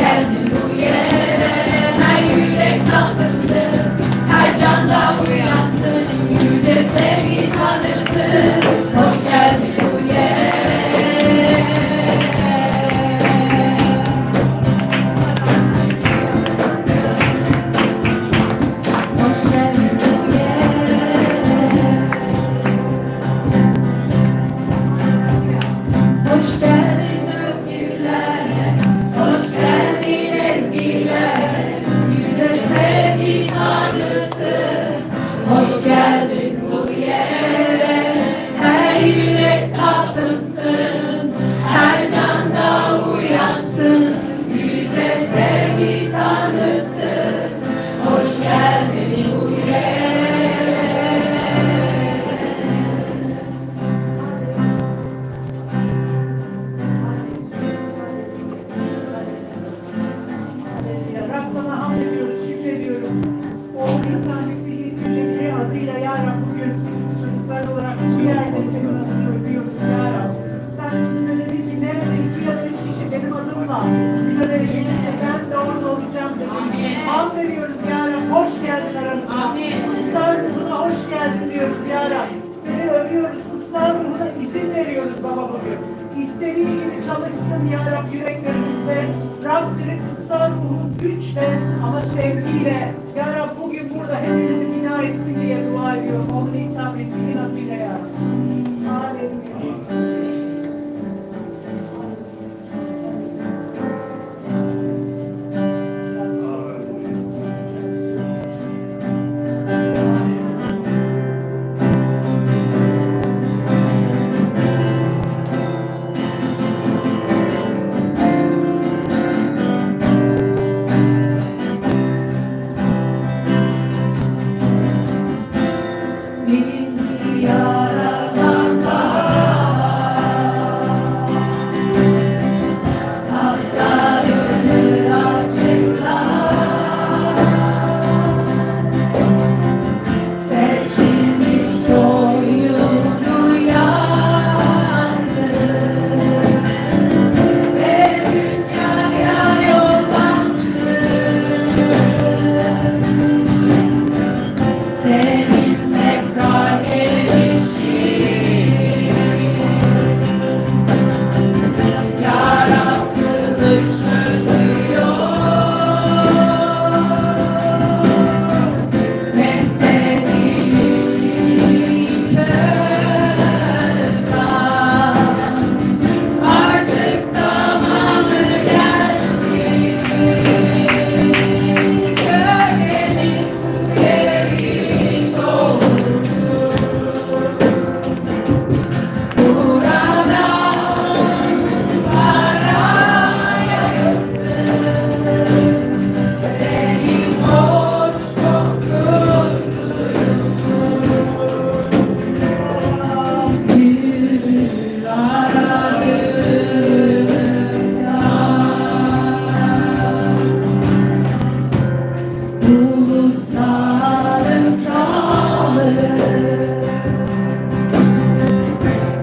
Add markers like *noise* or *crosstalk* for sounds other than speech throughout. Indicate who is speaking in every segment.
Speaker 1: Seven.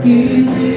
Speaker 1: you.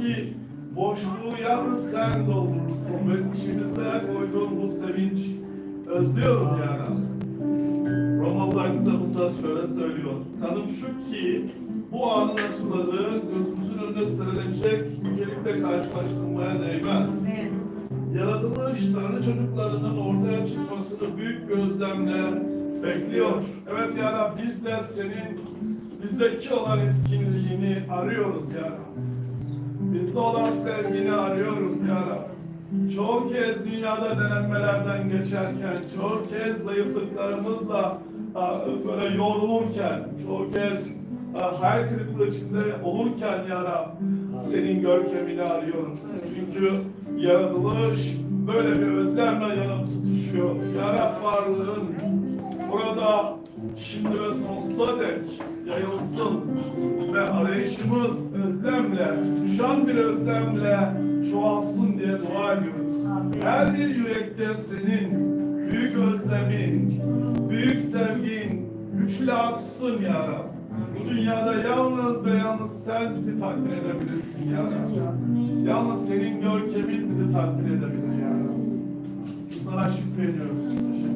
Speaker 1: Dünyadaki boşluğu yalnız sen doldurursun ve içimize koyduğun bu sevinç özlüyoruz ya Rabbi. Romalılar kitabında şöyle söylüyor. Tanım şu ki bu anın acıları gözümüzün önüne serilecek yücelikle karşılaştırmaya değmez. Yaratılış Tanrı çocuklarının ortaya çıkmasını büyük bir özlemle bekliyor. Evet ya Rab biz de senin bizdeki olan etkinliğini arıyoruz ya Rab. Bizde olan sevgini arıyoruz ya Rab. Çoğu kez dünyada denenmelerden geçerken, çoğu kez zayıflıklarımızla böyle yorulurken, çoğu kez hayal kırıklığı içinde olurken ya Rab, senin görkemini arıyoruz. Çünkü yaratılış böyle bir özlemle yanıp tutuşuyor. Ya Rab varlığın burada şimdi ve sonsuza dek yayılsın ve arayışımız özlemle, tutuşan bir özlemle çoğalsın diye dua ediyoruz. Her bir yürekte senin büyük özlemin, büyük sevgin güçle aksın ya Rab. Bu dünyada yalnız ve yalnız sen bizi tatmin edebilirsin ya Rab. Yalnız senin görkemin bizi tatmin edebilir ya Rab. Sana şükrediyoruz. Teşekkür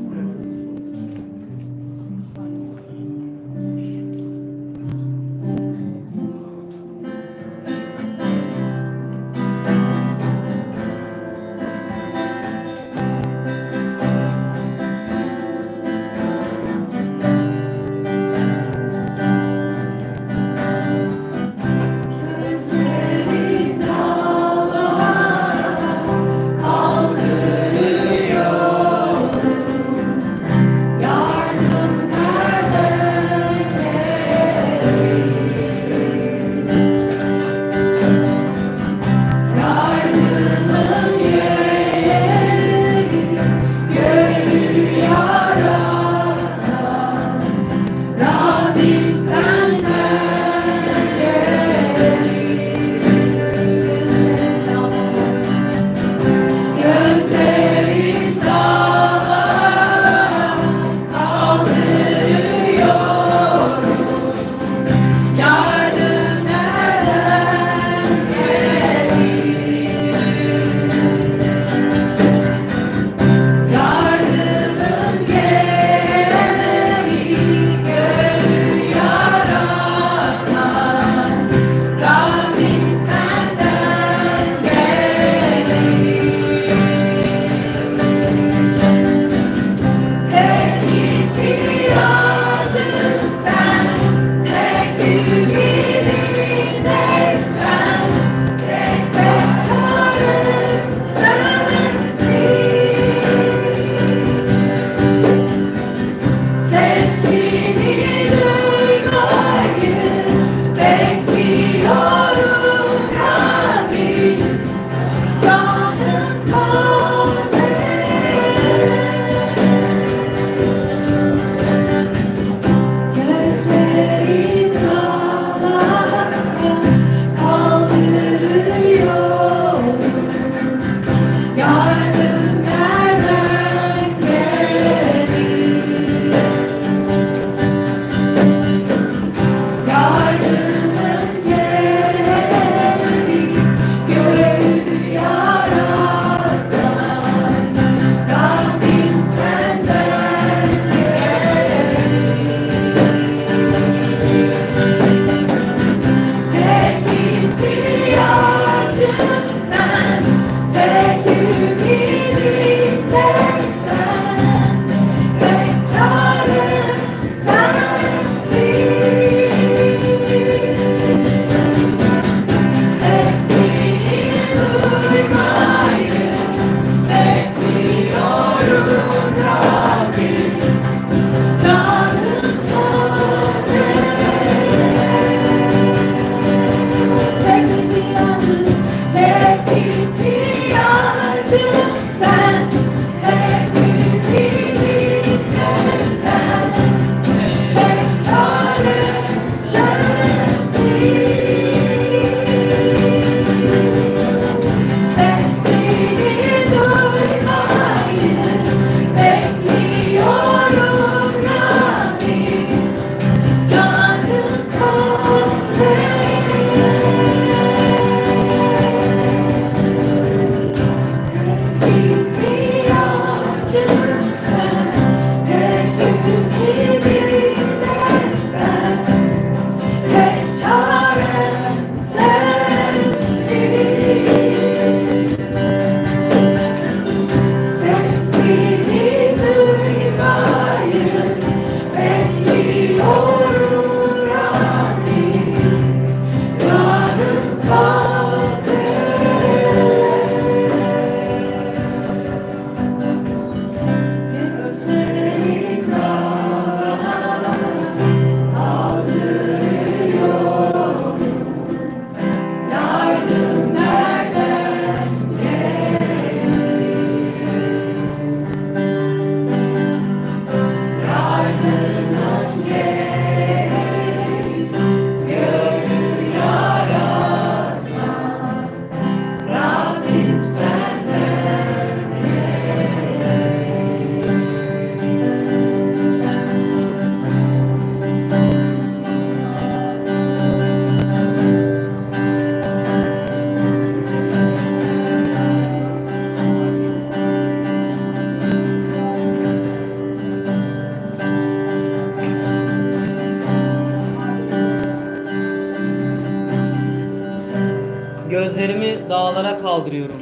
Speaker 2: kaldırıyorum.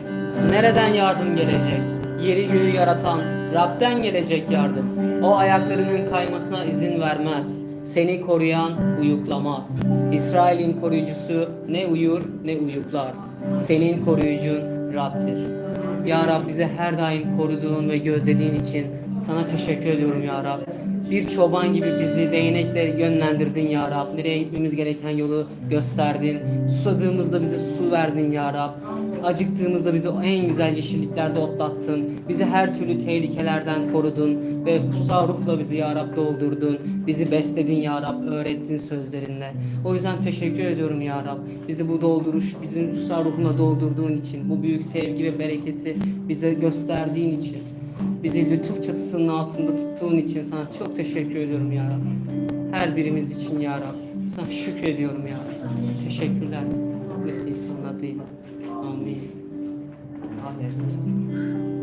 Speaker 2: Nereden yardım gelecek? Yeri göğü yaratan Rab'den gelecek yardım. O ayaklarının kaymasına izin vermez. Seni koruyan uyuklamaz. İsrail'in koruyucusu ne uyur ne uyuklar. Senin koruyucun Rab'dir. Ya Rab bize her daim koruduğun ve gözlediğin için sana teşekkür ediyorum Ya Rab. Bir çoban gibi bizi değnekle yönlendirdin Ya Rab. Nereye gitmemiz gereken yolu gösterdin. Susadığımızda bize su verdin Ya Rab. Acıktığımızda bizi en güzel yeşilliklerde otlattın. Bizi her türlü tehlikelerden korudun ve kutsal ruhla bizi Ya Rab doldurdun. Bizi besledin Ya Rab, öğrettin sözlerinle. O yüzden teşekkür ediyorum Ya Rab. Bizi bu dolduruş, bizim kutsal ruhuna doldurduğun için, bu büyük sevgi ve bereketi bize gösterdiğin için, bizi lütuf çatısının altında tuttuğun için sana çok teşekkür ediyorum Ya Rab. Her birimiz için Ya Rab. Sana şükrediyorum Ya Rab. Teşekkürler. Mesih adıyla. Amin. Amin.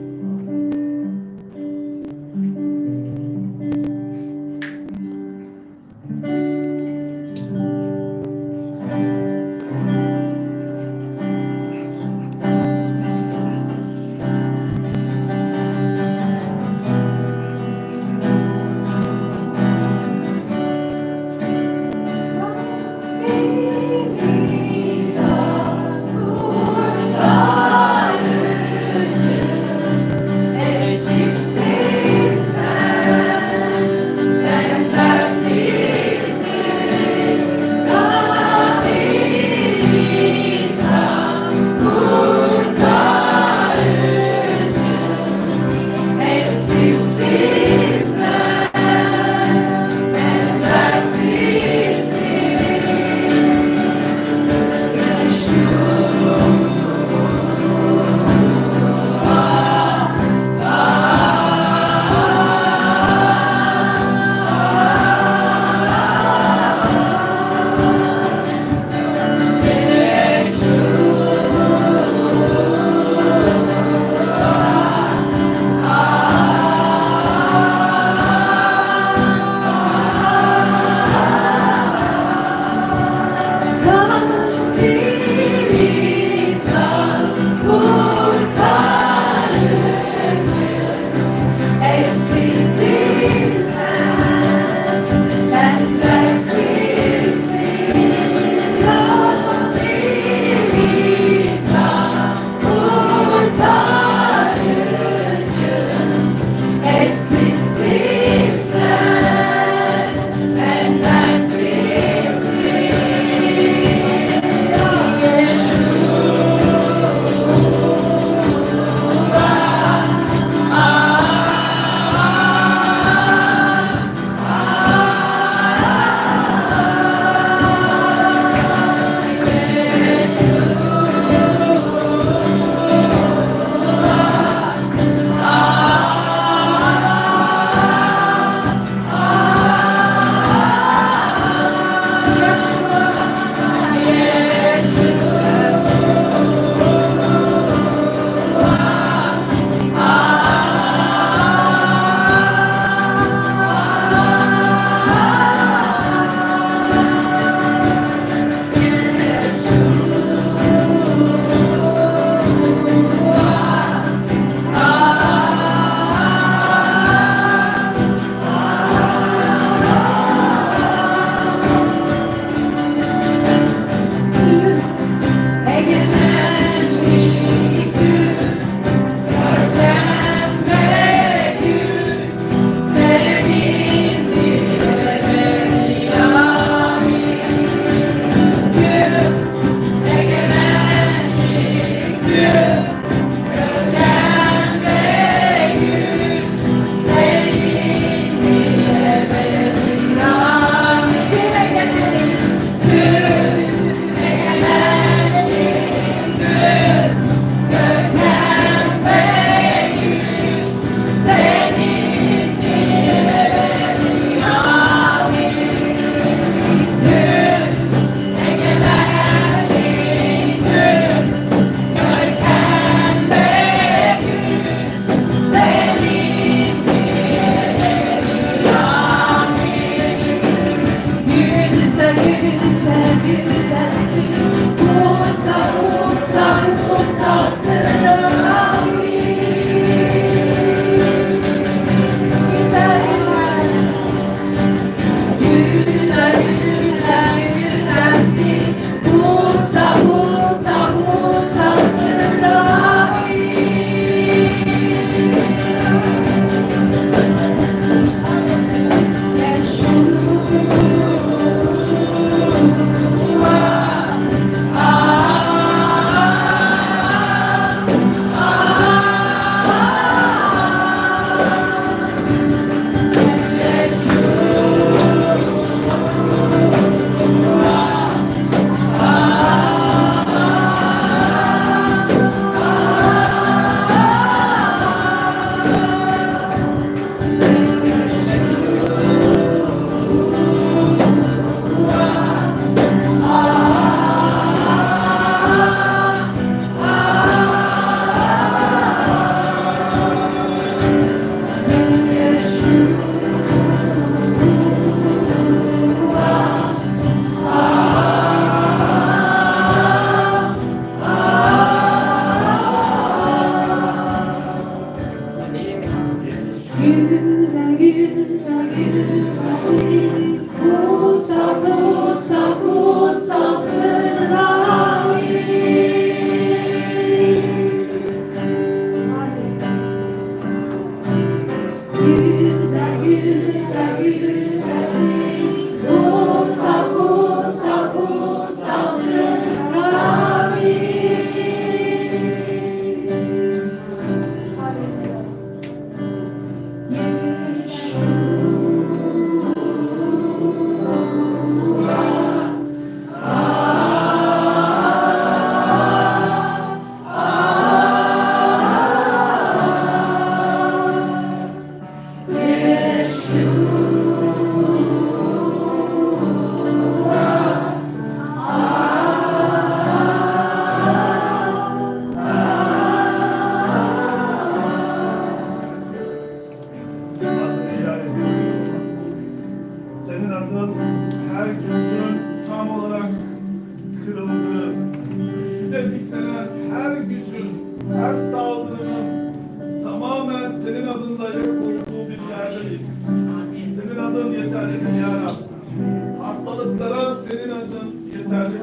Speaker 1: Senin adın yeterlidir.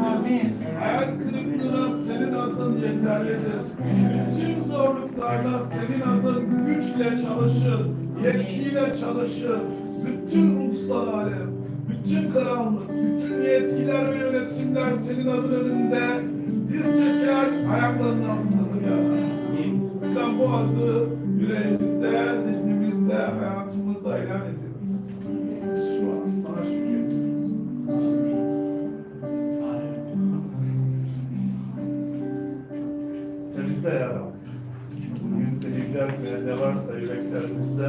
Speaker 1: Hayal kırıklığına senin adın yeterlidir. Bütün zorluklarda senin adın güçle çalışır, yetkiyle çalışır. Bütün ruhsal alem, bütün karanlık, bütün yetkiler ve yönetimler senin adın önünde diz çeker, ayaklarının altındadır ya. Sen bu adı yüreğimizde, zihnimizde, hayatımızda ilan ediyoruz. Ne varsa yüreklerimizde,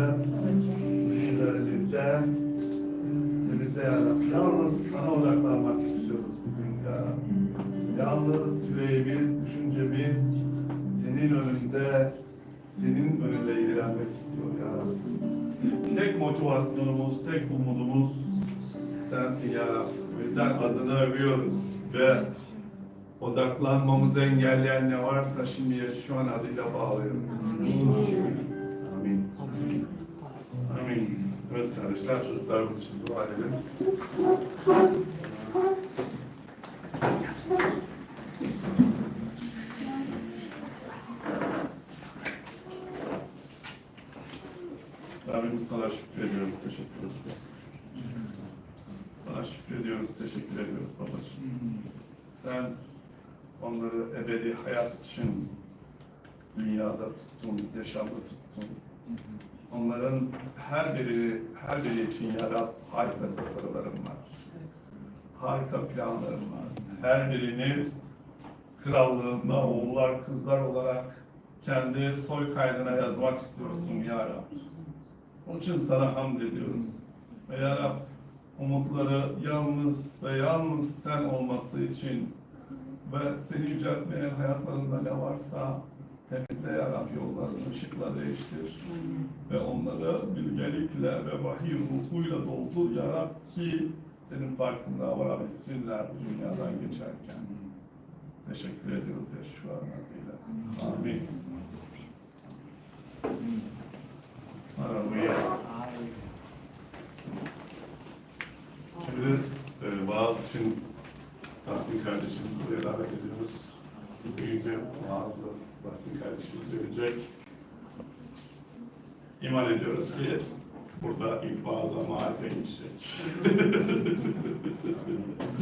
Speaker 1: zihinlerimizde temizle ya. Yalnız sana odaklanmak istiyoruz bugün ya. Yalnız yüreğimiz, düşüncemiz senin önünde, senin önünde ilerlemek istiyor ya. Tek motivasyonumuz, tek umudumuz sensin ya Rabbi. O yüzden adını övüyoruz ve odaklanmamızı engelleyen ne varsa şimdiye şu an adıyla bağlıyorum. Amin. Amin. Evet kardeşler çocuklarımız için dua edelim. Rabbimiz sana şükrediyoruz, teşekkür ediyoruz. Sana şükrediyoruz, teşekkür ediyoruz babacığım. Sen onları ebedi hayat için dünyada tuttun, yaşamda tuttun. Onların her biri, her biri için yarat harika tasarılarım var. Harika planlarım var. Her birini krallığında oğullar, kızlar olarak kendi soy kaydına yazmak istiyorsun ya Rabbi. Onun için sana hamd ediyoruz. Ve ya Rab, umutları yalnız ve yalnız sen olması için ve seni yüceltmeyen hayatlarında ne varsa temizle ya Rab yollarını ışıkla değiştir. Ve onları bilgelikle ve vahiy ruhuyla doldur ya Rab ki senin farkında varabilsinler bu dünyadan geçerken. Teşekkür ediyoruz Yeşua adıyla. Amin. Haleluya. Şimdi e, vaaz için Tahsin kardeşimizi davet ediyoruz. Büyüyünce vaazı Tahsin kardeşimiz verecek. İman ediyoruz ki burada ilk vaaz ama harika geçecek. *laughs*